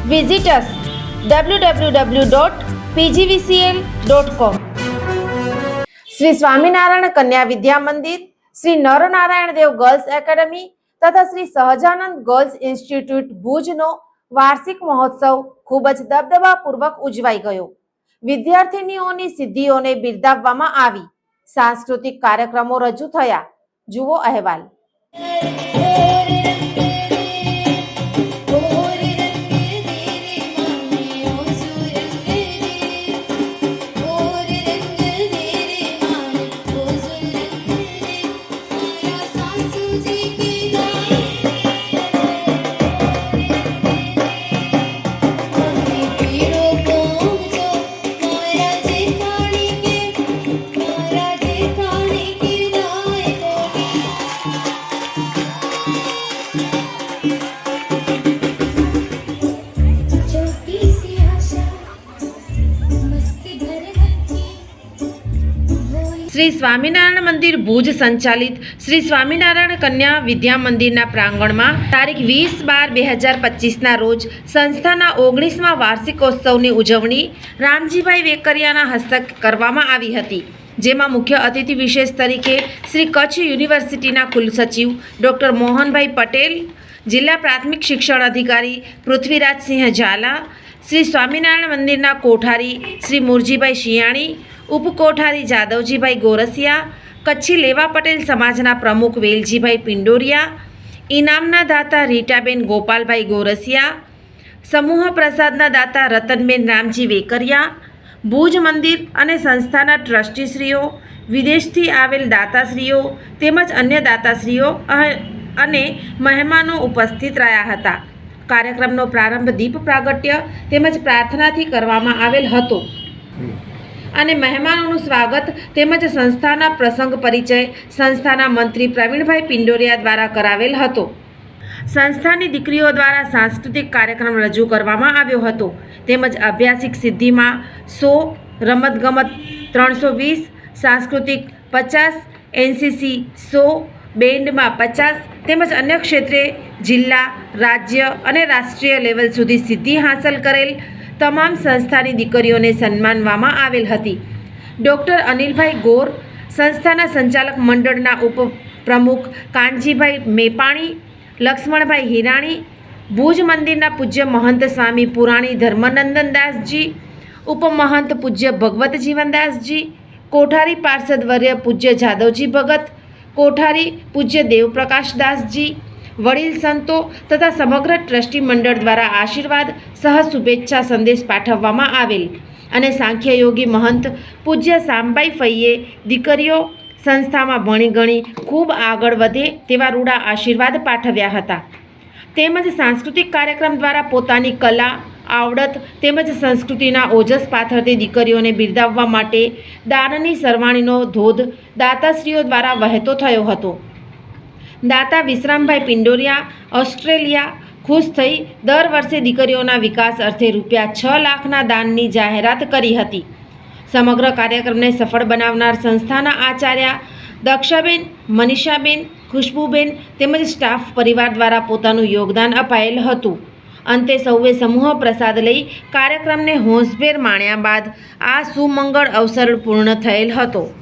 W W W dot PGVCL dot com Shri Swaminarayan કન્યા વિદ્યા મંદિર, શ્રી નરનારાયણ દેવ ગર્લ્સ એકેડમી તથા શ્રી સહજાનંદ ગર્લ્સ ઇન્સ્ટિટ્યૂટ ભુજનો વાર્ષિક મહોત્સવ ખૂબ જ દબદબાપૂર્વક ઉજવાઈ ગયો. વિદ્યાર્થીનીઓની સિદ્ધિઓને બિરદાવવામાં આવી. સાંસ્કૃતિક કાર્યક્રમો રજૂ થયા. જુઓ અહેવાલ. શ્રી સ્વામિનારાયણ મંદિર ભુજ સંચાલિત શ્રી સ્વામિનારાયણ કન્યા વિદ્યા મંદિરના પ્રાંગણમાં તારીખ વીસ બાર બે હજાર પચીસના રોજ સંસ્થાના ઓગણીસમાં વાર્ષિકોત્સવની ઉજવણી રામજીભાઈ વેકરિયાના હસ્તક કરવામાં આવી હતી, જેમાં મુખ્ય અતિથિ વિશેષ તરીકે શ્રી કચ્છ યુનિવર્સિટીના કુલસચિવ ડૉક્ટર મોહનભાઈ પટેલ, જિલ્લા પ્રાથમિક શિક્ષણ અધિકારી પૃથ્વીરાજસિંહ ઝાલા, શ્રી સ્વામિનારાયણ મંદિરના કોઠારી શ્રી મુરજીભાઈ શિયાણી ઉપકોઠારી જાદવજીભાઈ ગોરસિયા, કચ્છી લેવા પટેલ સમાજના પ્રમુખ વેલજીભાઈ પિંડોરિયા, ઇનામના દાતા રીટાબેન ગોપાલભાઈ ગોરસિયા, સમૂહ પ્રસાદના દાતા રતનબેન રામજી વેકરિયા, ભુજ મંદિર અને સંસ્થાના ટ્રસ્ટીશ્રીઓ, વિદેશથી આવેલ દાતાશ્રીઓ તેમજ અન્ય દાતાશ્રીઓ અને મહેમાનો ઉપસ્થિત રહ્યા હતા. કાર્યક્રમનો પ્રારંભ દીપ પ્રાગટ્ય તેમજ પ્રાર્થનાથી કરવામાં આવેલ હતો. અને મહેમાનોનું સ્વાગત તેમજ સંસ્થાના પ્રસંગ પરિચય સંસ્થાના મંત્રી પ્રવીણભાઈ પિંડોરિયા દ્વારા કરાવેલ હતો. સંસ્થાની દીકરીઓ દ્વારા સાંસ્કૃતિક કાર્યક્રમ રજૂ કરવામાં આવ્યો હતો. તેમજ અભ્યાસિક સિદ્ધિમાં સો, રમતગમત ત્રણસો વીસ, સાંસ્કૃતિક પચાસ, એનસીસી સો, બેન્ડમાં પચાસ, તેમજ અન્ય ક્ષેત્રે જિલ્લા, રાજ્ય અને રાષ્ટ્રીય લેવલ સુધી સિદ્ધિ હાંસલ કરેલ તમામ સંસ્થાની દીકરીઓને સન્માનવામાં આવેલ હતી. ડૉક્ટર અનિલભાઈ ગોર, સંસ્થાના સંચાલક મંડળના ઉપપ્રમુખ કાનજીભાઈ મેપાણી, લક્ષ્મણભાઈ હિરાણી, ભુજ મંદિરના પૂજ્ય મહંત સ્વામી પુરાણી ધર્મનંદનદાસજી ઉપમહંત પૂજ્ય ભગવત જીવનદાસજી કોઠારી પાર્ષદ વર્ય પૂજ્ય જાદવજી ભગત, કોઠારી પૂજ્ય દેવપ્રકાશ દાસજી વડીલ સંતો તથા સમગ્ર ટ્રસ્ટી મંડળ દ્વારા આશીર્વાદ સહ શુભેચ્છા સંદેશ પાઠવવામાં આવેલ. અને સાંખ્ય યોગી મહંત પૂજ્ય સામબાઈ ફઈએ દીકરીઓ સંસ્થામાં ભણી ગણી ખૂબ આગળ વધે તેવા રૂડા આશીર્વાદ પાઠવ્યા હતા. તેમજ સાંસ્કૃતિક કાર્યક્રમ દ્વારા પોતાની કલા, આવડત તેમજ સંસ્કૃતિના ઓજસ પાથરતી દીકરીઓને બિરદાવવા માટે દાનની સરવાણીનો ધોધ દાતાશ્રીઓ દ્વારા વહેતો થયો હતો. દાતા વિશ્રામભાઈ પિંડોરિયા, ઓસ્ટ્રેલિયા, ખુશ થઈ દર વર્ષે દીકરીઓના વિકાસ અર્થે રૂપિયા છ લાખના દાનની જાહેરાત કરી હતી. સમગ્ર કાર્યક્રમને સફળ બનાવનાર સંસ્થાના આચાર્ય દક્ષાબેન, મનીષાબેન, ખુશ્બુબેન તેમજ સ્ટાફ પરિવાર દ્વારા પોતાનું યોગદાન અપાયેલ હતું. અંતે સૌએ સમૂહ પ્રસાદ લઈ કાર્યક્રમને હોંશભેર માણ્યા બાદ આ સુમંગળ અવસર પૂર્ણ થયેલ હતો.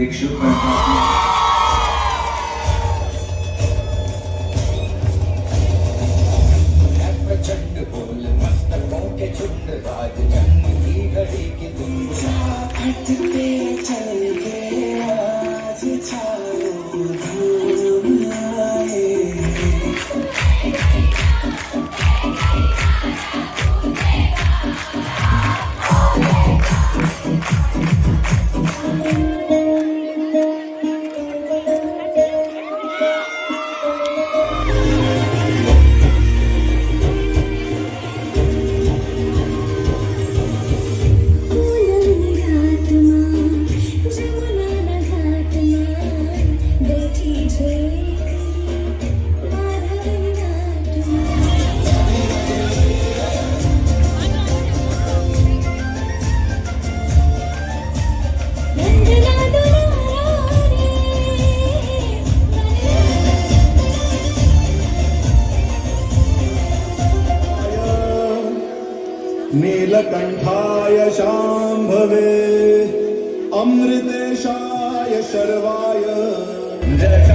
the exuberant नीलकण्ठाय शाम्भवे अमृतेशाय शर्वाय। जय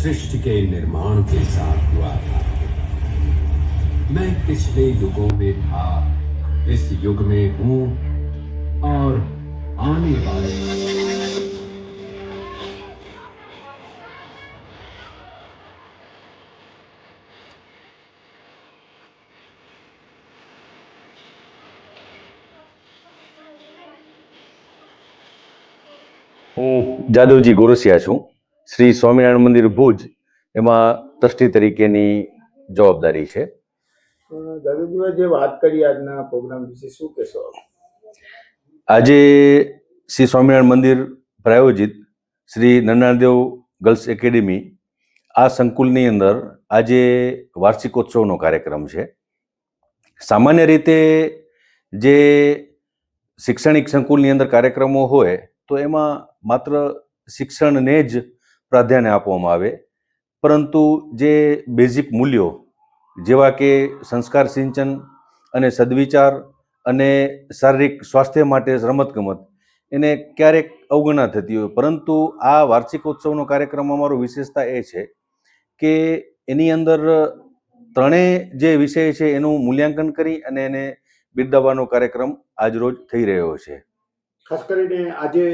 सृष्टि के निर्माण के साथ हुआ था मैं पिछले युगों में था इस युग में हूं और आने वाले હું જાદવજી ગોરસિયા છું શ્રી સ્વામિનારાયણ મંદિર ભુજ એમાં ટ્રસ્ટી તરીકેની જવાબદારી છે. દાદાજીભાઈ જે વાત કરી આજના પ્રોગ્રામ વિશે શું કહેશો આજે શ્રી સ્વામિનારાયણ મંદિર પ્રાયોજિત શ્રી નરનાદેવ ગર્લ્સ એકેડેમી આ સંકુલની અંદર આજે વાર્ષિકોત્સવનો કાર્યક્રમ છે. સામાન્ય રીતે જે શૈક્ષણિક સંકુલની અંદર કાર્યક્રમો હોય તો એમાં માત્ર શિક્ષણને જ પ્રાધાન્ય આપવામાં આવે. પરંતુ જે બેઝિક મૂલ્યો, જેવા કે સંસ્કાર સિંચન અને સદવિચાર અને શારીરિક સ્વાસ્થ્ય માટે રમતગમત, એને ક્યારેક અવગણના થતી હોય. પરંતુ આ વાર્ષિકોત્સવનો કાર્યક્રમ અમારો વિશેષતા એ છે કે એની અંદર ત્રણેય જે વિષય છે એનું મૂલ્યાંકન કરી અને એને બિરદાવવાનો કાર્યક્રમ આજરોજ થઈ રહ્યો છે. ખાસ કરીને આજે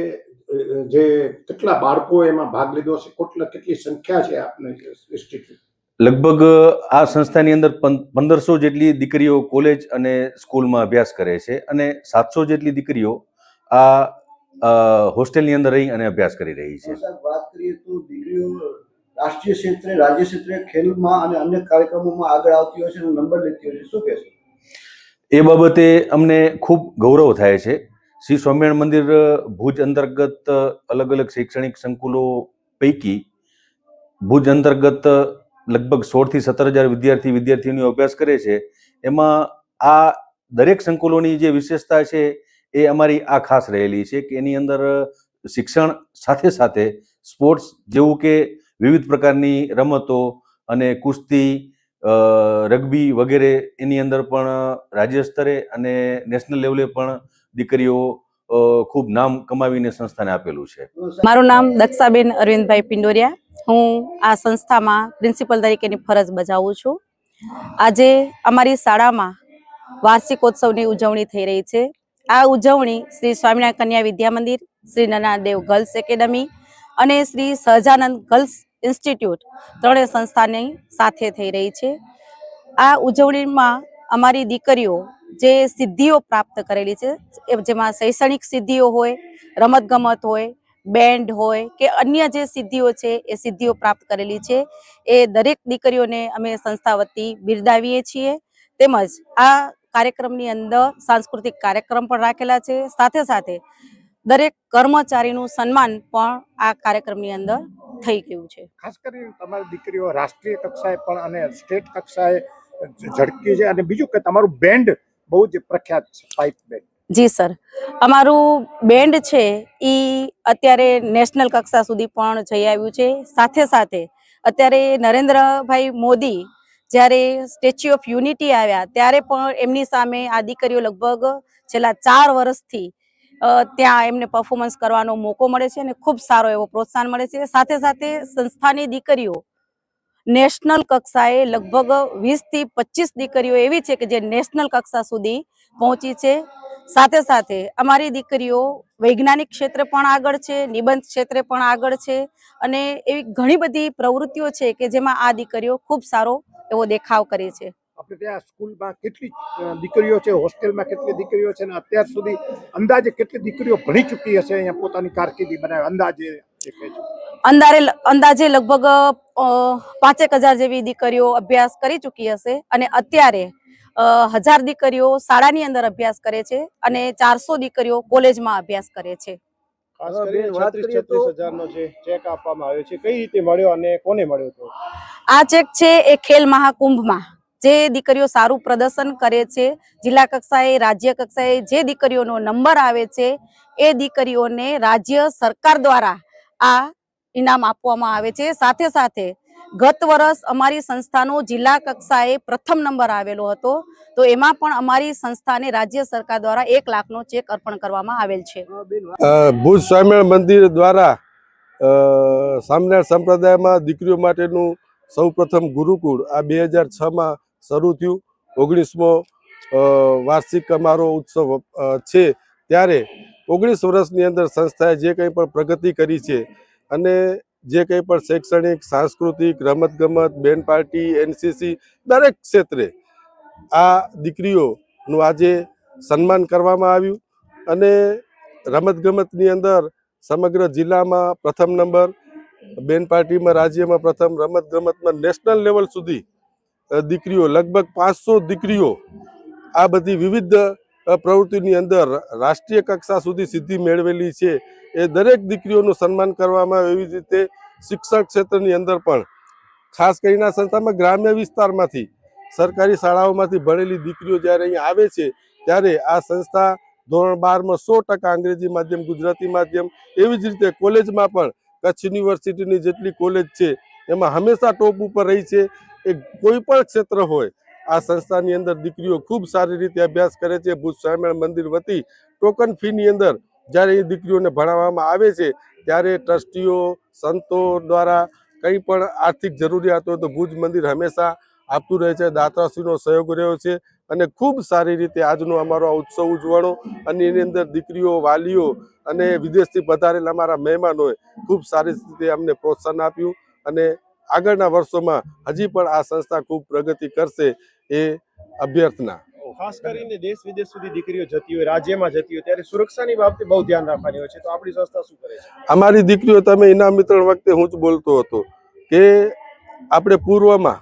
જે કેટલા બાળકો એમાં ભાગ લીધો છે કેટલા કેટલી સંખ્યા છે આપને ઇન્સ્ટિટ્યૂટ લગભગ આ સંસ્થાની અંદર પંદરસો જેટલી દીકરીઓ કોલેજ અને સ્કૂલમાં અભ્યાસ કરે છે અને સાતસો જેટલી દીકરીઓ આ હોસ્ટેલની અંદર રહી અને અભ્યાસ કરી રહી છે. સાહેબ વાત કરીએ તો દીકરીઓ રાષ્ટ્રીય ક્ષેત્રે રાજ્ય ક્ષેત્રે ખેલમાં અને અન્ય કાર્યક્રમોમાં આગળ આવતી હોય છે નંબર લેતી હોય છે. શું કહેશો એ બાબતે અમને ખૂબ ગૌરવ થાય છે. શ્રી સ્વામિનારાયણ મંદિર ભુજ અંતર્ગત અલગ અલગ શૈક્ષણિક સંકુલો પૈકી ભુજ અંતર્ગત લગભગ સોળથી સત્તર હજાર વિદ્યાર્થી વિદ્યાર્થીઓની અભ્યાસ કરે છે. એમાં આ દરેક સંકુલોની જે વિશેષતા છે એ અમારી આ ખાસ રહેલી છે કે એની અંદર શિક્ષણ સાથે સાથે સ્પોર્ટ્સ જેવું કે વિવિધ પ્રકારની રમતો અને કુસ્તી રગ્બી વગેરે એની અંદર પણ રાજ્ય સ્તરે અને નેશનલ લેવલે પણ દીકરીઓ ખૂબ નામ કમાવીને સંસ્થાને આપેલું છે. મારું નામ દક્ષાબેન અરવિંદભાઈ પિંડોરિયા. હું આ સંસ્થામાં પ્રિન્સિપલ તરીકેની ફરજ બજાવું છું. આજે અમારી શાળામાં વાર્ષિકોત્સવની ઉજવણી થઈ રહી છે. આ ઉજવણી શ્રી સ્વામિનારાયણ કન્યા વિદ્યા મંદિર, શ્રી નનાદેવ ગર્લ્સ એકેડમી અને શ્રી સહજાનંદ ગર્લ્સ ઇન્સ્ટિટ્યૂટ ત્રણેય સંસ્થાની સાથે થઈ રહી છે. આ ઉજવણીમાં અમારી દીકરીઓ જે સિદ્ધિઓ પ્રાપ્ત કરેલી છે જેમાં શૈક્ષણિક સિદ્ધિઓ હોય, રમતગમત હોય બેન્ડ હોય કે અન્ય જે સિદ્ધિઓ છે, એ સિદ્ધિઓ પ્રાપ્ત કરેલી છે, એ દરેક દીકરીઓને અમે સંસ્થા વતી બિરદાવીએ છીએ. તેમજ આ કાર્યક્રમની અંદર સાંસ્કૃતિક કાર્યક્રમ પણ રાખેલા છે. સાથે સાથે દરેક કર્મચારીનું સન્માન પણ આ કાર્યક્રમની અંદર થઈ ગયું છે. ખાસ કરીને તમારી દીકરીઓ રાષ્ટ્રીય કક્ષાએ પણ અને સ્ટેટ કક્ષાએ ઝડકી છે. અને બીજું કે તમારું બેન્ડ બહુ જ પ્રખ્યાત છે પાઇપ બેન્ડ જી, સર. અમારું બેન્ડ છે એ અત્યારે નેશનલ કક્ષા સુધી પણ જઈ આવ્યું છે. સાથે સાથે અત્યારે નરેન્દ્રભાઈ મોદી જ્યારે સ્ટેચ્યુ ઓફ યુનિટી આવ્યા, ત્યારે પણ એમની સામે આ દીકરીઓ લગભગ છેલ્લા ચાર વર્ષથી ત્યાં એમને પરફોર્મન્સ કરવાનો મોકો મળે છે અને ખૂબ સારો એવો પ્રોત્સાહન મળે છે. સાથે સાથે સંસ્થાની દીકરીઓ નેશનલ કક્ષાએ લગભગ વીસથી પચીસ દીકરીઓ એવી છે કે જે નેશનલ કક્ષા સુધી પહોંચી છે. સાથે સાથે અમારી દીકરીઓ વૈજ્ઞાનિક ક્ષેત્રે પણ આગળ છે નિબંધ ક્ષેત્રે પણ આગળ છે અને એવી ઘણી બધી પ્રવૃત્તિઓ છે કે જેમાં આ દીકરીઓ ખૂબ સારો એવો દેખાવ કરે છે. આપણે ત્યાં સ્કૂલમાં કેટલી દીકરીઓ છે હોસ્ટેલમાં કેટલી દીકરીઓ છે અને અત્યાર સુધી અંદાજે કેટલી દીકરીઓ ભણી ચૂકી હશે અહીંયા પોતાની કારકિર્દી બનાવે અંદાજે અંદારે અંદાજે લગભગ પાંચેક હજાર જેવી દીકરીઓ અભ્યાસ કરી ચૂકી હશે અને અત્યારે અ, હજાર દીકરીઓ શાળાની અંદર અભ્યાસ કરે છે અને ચારસો દીકરીઓ કોલેજમાં અભ્યાસ કરે છે. ખાસ કરીને વાત કરીએ તો હજારનો જે ચેક આપવામાં આવ્યો છે કઈ રીતે મળ્યો અને કોને મળ્યો હતો આ ચેક છે એ ખેલ મહાકુંભમાં જે દીકરીઓ સારું પ્રદર્શન કરે છે જિલ્લા કક્ષાએ રાજ્ય કક્ષાએ જે દીકરીઓનો નંબર આવે છે એ દીકરીઓને રાજ્ય સરકાર દ્વારા આ ઇનામ આપવામાં આવે છે. સાથે સાથે ગત વર્ષ અમારી સંસ્થાનો જિલ્લા કક્ષાએ પ્રથમ નંબર આવેલો હતો. તો એમાં પણ અમારી સંસ્થાને રાજ્ય સરકાર દ્વારા એક લાખનો ચેક અર્પણ કરવામાં આવેલ છે. ભુજ સ્વામિનારાયણ મંદિર દ્વારા સ્વામિનારાયણ સંપ્રદાયમાં દીકરીઓ માટેનું સૌપ્રથમ ગુરુકુળ આ બે હજાર છમાં શરૂ થયું. ઓગણીસમો વાર્ષિક અમારો ઉત્સવ છે. ત્યારે ઓગણીસ વર્ષની અંદર સંસ્થાએ જે કંઈ પણ પ્રગતિ કરી છે અને જે કંઈ પણ શૈક્ષણિક, સાંસ્કૃતિક, રમતગમત, બેન પાર્ટી, એનસીસી, દરેક ક્ષેત્રે આ દીકરીઓનું આજે સન્માન કરવામાં આવ્યું અને રમતગમતની અંદર સમગ્ર જિલ્લામાં પ્રથમ નંબર, બેન પાર્ટીમાં રાજ્યમાં પ્રથમ, રમતગમતમાં નેશનલ લેવલ સુધી દીકરીઓ, લગભગ પાંચસો દીકરીઓ આ બધી વિવિધ પ્રવૃત્તિની અંદર રાષ્ટ્રીય કક્ષા સુધી સિદ્ધિ મેળવેલી છે. એ દરેક દીકરીઓનું સન્માન કરવામાં આવે એવી જ રીતે શિક્ષણ ક્ષેત્રની અંદર પણ. ખાસ કરીને આ સંસ્થામાં ગ્રામ્ય વિસ્તારમાંથી, સરકારી શાળાઓમાંથી ભણેલી દીકરીઓ જ્યારે અહીં આવે છે, ત્યારે આ સંસ્થા ધોરણ બારમાં સો ટકા અંગ્રેજી માધ્યમ, ગુજરાતી માધ્યમ એવી જ રીતે કોલેજમાં પણ, કચ્છ યુનિવર્સિટીની જેટલી કોલેજ છે, એમાં હંમેશા ટોપ ઉપર રહી છે. એ કોઈ પણ ક્ષેત્ર હોય આ સંસ્થાની અંદર દીકરીઓ ખૂબ સારી રીતે અભ્યાસ કરે છે. ભુજ સ્વામિનારાયણ મંદિર વતી ટોકન ફીની અંદર જ્યારે એ દીકરીઓને ભણાવવામાં આવે છે, ત્યારે ટ્રસ્ટીઓ, સંતો દ્વારા કંઈ પણ આર્થિક જરૂરિયાત હોય તો ભુજ મંદિર હંમેશા આપતું રહે છે. દાતાશ્રીનો સહયોગ રહ્યો છે અને ખૂબ સારી રીતે આજનો અમારો આ ઉત્સવ ઉજવણો અને એની અંદર દીકરીઓ, વાલીઓ અને વિદેશથી પધારેલા અમારા મહેમાનોએ ખૂબ સારી રીતે અમને પ્રોત્સાહન આપ્યું અને આગળના વર્ષોમાં હજી પણ આ સંસ્થા ખૂબ પ્રગતિ કરશે. એ અભ્યર્થના. ખાસ કરીને દેશ વિદેશ સુધી દીકરીઓ જતી હોય રાજ્યમાં જતી હોય ત્યારે સુરક્ષાની બાબતે બહુ ધ્યાન રાખવાની હોય છે. તો આપણી સંસ્થા શું કરે છે? અમારી દીકરીઓ તમે ઇનામ વિતરણ વખતે હું જ બોલતો હતો કે આપણે પૂર્વમાં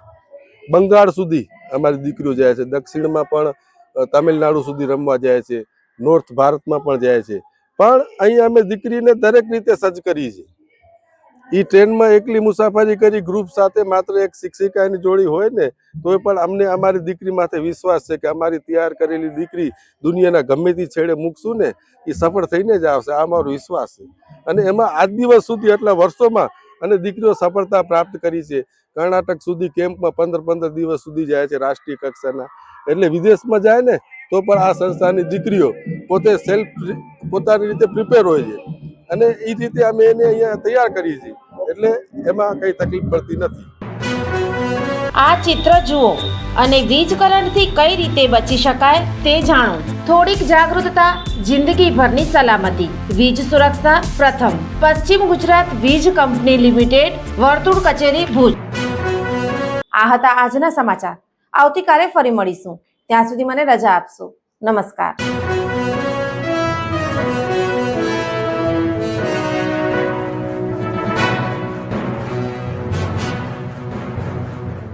બંગાળ સુધી અમારી દીકરીઓ જાય છે. દક્ષિણમાં પણ તમિલનાડુ સુધી રમવા જાય છે. નોર્થ ભારતમાં પણ જાય છે. પણ અહીં અમે દીકરીને દરેક રીતે સજ્જ કરી છે એ ટ્રેનમાં એકલી મુસાફરી કરી ગ્રુપ સાથે માત્ર એક શિક્ષિકાની જોડી હોય ને, તોય પણ અમને અમારી દીકરી માથે વિશ્વાસ છે કે અમારી તૈયાર કરેલી દીકરી દુનિયાના ગમે તે છેડે મૂકશું ને એ સફળ થઈને જ આવશે. આ અમારો વિશ્વાસ છે. અને એમાં આજ દિવસ સુધી એટલા વર્ષોમાં અને દીકરીઓ સફળતા પ્રાપ્ત કરી છે. કર્ણાટક સુધી કેમ્પમાં પંદર પંદર દિવસ સુધી જાય છે રાષ્ટ્રીય કક્ષાના. એટલે વિદેશમાં જાય ને, તો પણ આ સંસ્થાની દીકરીઓ પોતે સેલ્ફ પોતાની રીતે પ્રિપેર હોય છે. અને એ રીતે અમે એને અહીંયા તૈયાર કરીએ છીએ. એટલે એમાં કંઈ તકલીફ પડતી નથી. આ ચિત્ર જુઓ અને વીજ કરંટથી કઈ રીતે બચી શકાય તે જાણો. થોડીક જાગૃતતા, જિંદગીભરની સલામતી. વીજ સુરક્ષા પ્રથમ. પશ્ચિમ ગુજરાત વીજ કંપની લિમિટેડ, વર્તુળ કચેરી ભુજ. આ હતા આજના સમાચાર. આવતીકાલે ફરી મળીશું. ત્યાં સુધી મને રજા આપશો. નમસ્કાર.